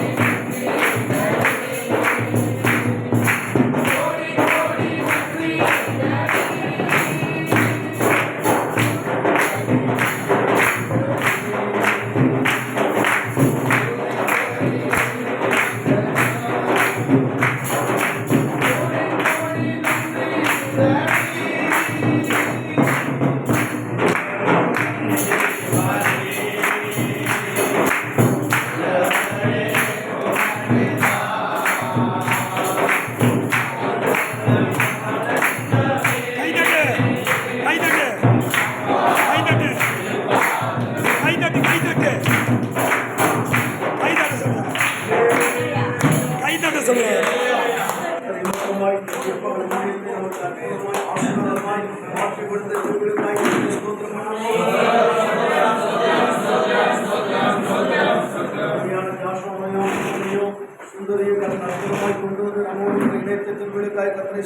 Amén. சொல்லுங்க சுந்தரிய கர்த்தாய் கொண்டு வந்து நம்மோடு இணைத்து திருவிழுக்காய் கத்திரை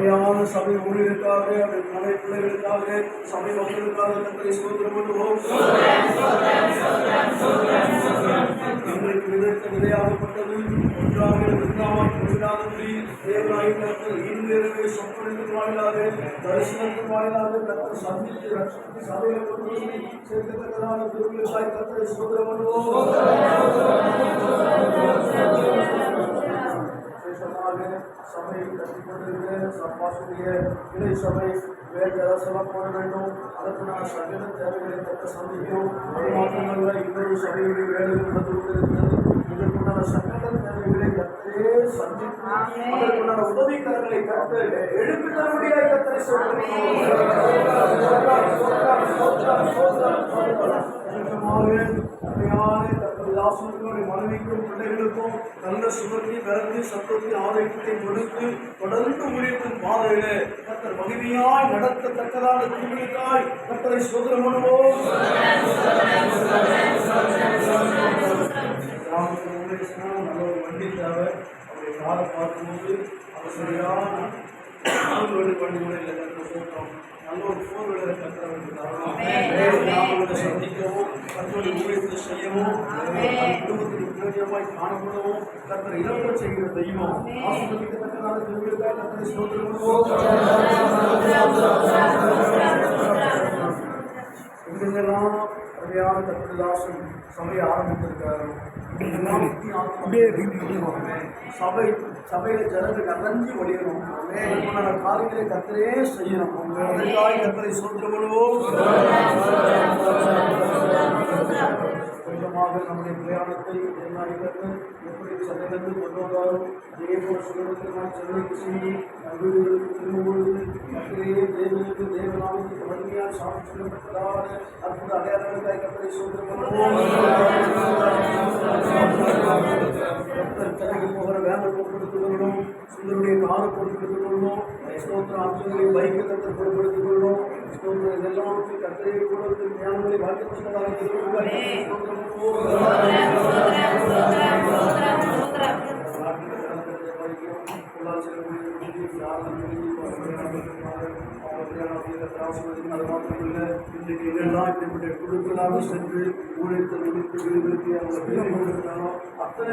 சோதரமான சபை ஊழியர்களுக்காக அவருடைய மலை பிள்ளைகளுக்காக சபை மக்களுக்காக கத்திரை சோதரம் பண்ணுவோம் வாயிலாக தரிசனத்தின் வாயிலாக கர்த்தர் சந்தித்து ரட்சித்து சபையை கொண்டு வந்து சேர்க்கத்தக்கதான திருவிழாய் கர்த்தரை ஸ்தோத்திரம் பண்ணுவோம் விசேஷமாக சபையை கட்டிக் கொண்டிருக்கிற சப்பாசுடைய இணை சபை வேதரசனம் போட வேண்டும் அதற்கு நான் சகல தேவைகளை தக்க சந்திக்கிறோம் அது மாத்திரமல்ல இன்னொரு சபையுடைய வேலைகள் நடந்து கொண்டிருக்கிறது இதற்குண்டான சகல தேவைகளை கத்தே சந்தித்து அதற்குண்டான உதவிக்கரங்களை கத்து எழுப்பி தரும்படியாக கத்தரை ஆசிரியர்களுடைய மனைவிக்கும் பிள்ளைகளுக்கும் நல்ல சுகத்தை பிறந்து சத்தத்தை ஆரோக்கியத்தை கொடுத்து தொடர்ந்து ஊழியத்தின் பாதையில. கத்தர் மகிழ்ச்சியாய் நடத்தத்தக்கதான திருவிழிக்காய் கத்தரை சுதந்திரம் பண்ணுவோம். கிராமத்தில் நல்ல ஒரு வண்டி தேவை அவருடைய காரை பார்க்கும்போது அவர் சரியான ஃபோர் வீலர் வண்டி கூட இல்லை கற்று போட்டோம் நல்ல ஒரு ஃபோர் வீலர் கற்றுறவங்க தரணும். சந்திக்கவும் கத்தோடைய ஊழியத்தை செய்யவும் தன் குடும்பத்துக்கு பிரயோஜனமாய் காணப்படவும் கத்தரை இழப்ப செய்கிற தெய்வம். ஆசிரியத்தக்கதான திருவிழா கத்தரை எங்கெங்கெல்லாம் அருமையான கத்திரதாசன் சபையை ஆரம்பித்திருக்கிறாரு. சபை சபையில ஜனங்கள் நிறைஞ்சு உண்டான காரியங்களை கத்தரே செய்யணும். கத்தரை சோதனை ಆಮೇಲೆ ನಮಗೆ ದೇಹಾಗುತ್ತೆ ಏನಾಗಿರುತ್ತೆ ಎಪ್ಪಡಿ ಚೆನ್ನಾಗಿ ಮೊದಲಾದವರು ದೇಹ ಪೋಷಕರು ಚೆನ್ನಾಗಿ ಕೃಷಿ ಅದು ತಿರುಗುವುದು ಪ್ರಕ್ರಿಯೆ ದೇವರಿಗೆ ದೇವನಾಮಕ್ಕೆ ಧ್ವನಿಯ ಸಾಕ್ಷಿಗಳ ಬದಲಾವಣೆ ಅದ್ಭುತ ಅಡೆಯಾದಂತೆ ಕತ್ತರಿ ಚೆನ್ನಾಗಿ ಹೋಗರ ವ್ಯಾನ ಕೊಡ್ಬಿಡ್ತಿದ್ರು ಸುಂದರನಿಗೆ ಕಾರು ಕೊಡ್ಬಿಡ್ತಿದ್ರು ಸ್ತೋತ್ರ ಅಂಶಗಳಿಗೆ ಬೈಕ್ ಅಂತ ಕೊಡ್ಬಿಡ್ತಿದ್ರು ಸ್ತೋತ್ರ ಇದೆಲ್ಲವನ್ನು ಕತ್ತರಿ ಕೊಡೋದು ಜ್ಞಾನದಲ್ಲಿ ಭಾಗ್ಯ ಪುಸ್ತಕ கத்தர் பொருட்படுத்திக் கொள்ளணும் ஸ்தோத்திரம் சென்று ஊழியத்தை முடித்து வீடுகளுக்கு அவங்க அத்தனை